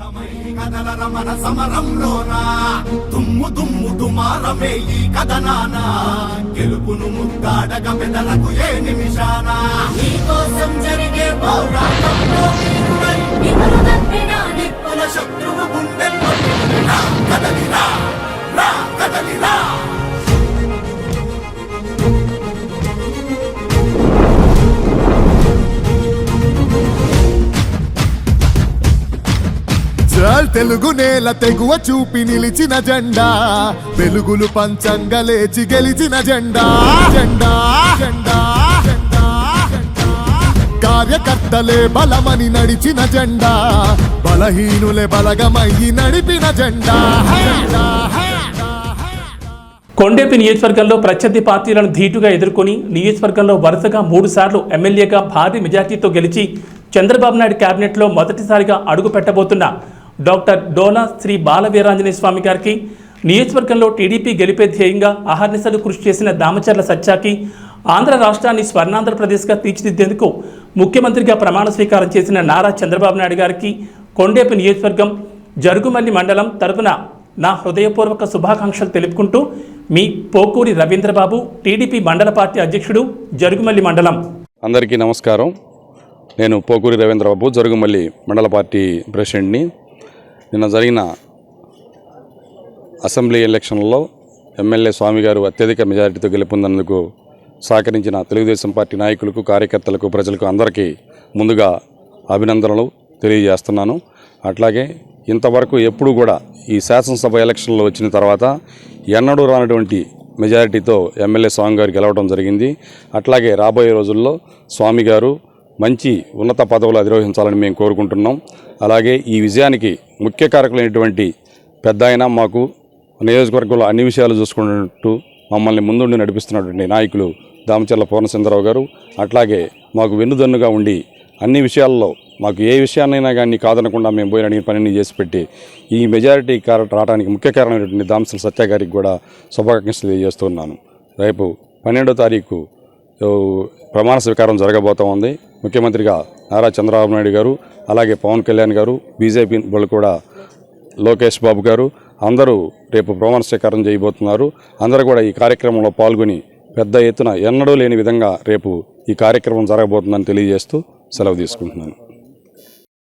కథల రమణ సమరంలోనా? తుమ్ము తుమ్ము తుమారమే ఈ కథనాన? గెలుపును ముద్దాడగ పెదలకు ఏ నిమిషానా? నీకోసం జరిగే పౌరా చాల్ తెలుగు నేల తెగువ చూపి నిలిచిన జెండా. వెలుగులు పంచంగా లేచి గెలిచిన జెండా. జెండా జెండా కార్యకర్తలే బలమని నడిచిన జెండా. బలహీనులే బలగమయ్యి నడిపిన జెండా. జెండా కొండేపి నియోజకవర్గంలో ప్రత్యర్థి పార్టీలను ధీటుగా ఎదుర్కొని నియోజకవర్గంలో వరుసగా మూడు సార్లు ఎమ్మెల్యేగా భారీ మెజార్టీతో గెలిచి చంద్రబాబు నాయుడు కేబినెట్లో మొదటిసారిగా అడుగు పెట్టబోతున్న డాక్టర్ డోలా శ్రీ బాలవీరాంజనేయ స్వామి గారికి నియోజకవర్గంలో టీడీపీ గెలిపే ధ్యేయంగా అహర్నిశలు కృషి చేసిన దామచర్ల సత్యాకి ఆంధ్ర రాష్ట్రాన్ని స్వర్ణాంధ్రప్రదేశ్గా తీర్చిదిద్దేందుకు ముఖ్యమంత్రిగా ప్రమాణ స్వీకారం చేసిన నారా చంద్రబాబు నాయుడు గారికి కొండేపి నియోజకవర్గం జరుగుమల్లి మండలం తరపున నా హృదయపూర్వక శుభాకాంక్షలు తెలుపుకుంటూ మీ పోకూరి రవీంద్రబాబు టీడీపీ మండల పార్టీ అధ్యక్షుడు జరుగుమల్లి మండలం. అందరికీ నమస్కారం. నేను పోకూరి రవీంద్రబాబు జరుగుమల్లి మండల పార్టీ ప్రెసిడెంట్ని. నిన్న జరిగిన అసెంబ్లీ ఎలక్షన్లలో ఎమ్మెల్యే స్వామి గారు అత్యధిక మెజారిటీతో గెలుపొందినందుకు సహకరించిన తెలుగుదేశం పార్టీ నాయకులకు కార్యకర్తలకు ప్రజలకు అందరికీ ముందుగా అభినందనలు తెలియజేస్తున్నాను. అట్లాగే ఇంతవరకు ఎప్పుడూ కూడా ఈ శాసనసభ ఎలక్షన్లో వచ్చిన తర్వాత ఎన్నడూ రానటువంటి మెజారిటీతో ఎమ్మెల్యే స్వామి గారు గెలవడం జరిగింది. అట్లాగే రాబోయే రోజుల్లో స్వామి గారు మంచి ఉన్నత పదవులు అధిరోహించాలని మేము కోరుకుంటున్నాం. అలాగే ఈ విజయానికి ముఖ్య కారకులైనటువంటి పెద్ద ఆయన మాకు నియోజకవర్గంలో అన్ని విషయాలు చూసుకున్నట్టు మమ్మల్ని ముందుండి నడిపిస్తున్నటువంటి నాయకులు దామచర్ల పూర్ణచంద్రరావు గారు అట్లాగే మాకు వెన్నుదన్నుగా ఉండి అన్ని విషయాల్లో మాకు ఏ విషయాన్నైనా కానీ కాదనకుండా మేము పోయిన అడిగిన పనిని చేసి పెట్టి ఈ మెజారిటీ కార రావడానికి ముఖ్య కారణమైనటువంటి దామసల సత్య గారికి కూడా శుభాకాంక్షలు తెలియజేస్తున్నాను. రేపు పన్నెండో తారీఖు ప్రమాణ స్వీకారం జరగబోతూ ఉంది. ముఖ్యమంత్రిగా నారా చంద్రబాబు నాయుడు గారు అలాగే పవన్ కళ్యాణ్ గారు బీజేపీ వాళ్ళు కూడా లోకేష్ బాబు గారు అందరూ రేపు ప్రమాణ స్వీకారం చేయబోతున్నారు. అందరూ కూడా ఈ కార్యక్రమంలో పాల్గొని పెద్ద ఎత్తున ఎన్నడూ లేని విధంగా రేపు ఈ కార్యక్రమం జరగబోతుందని తెలియజేస్తూ సెలవు తీసుకుంటున్నాను.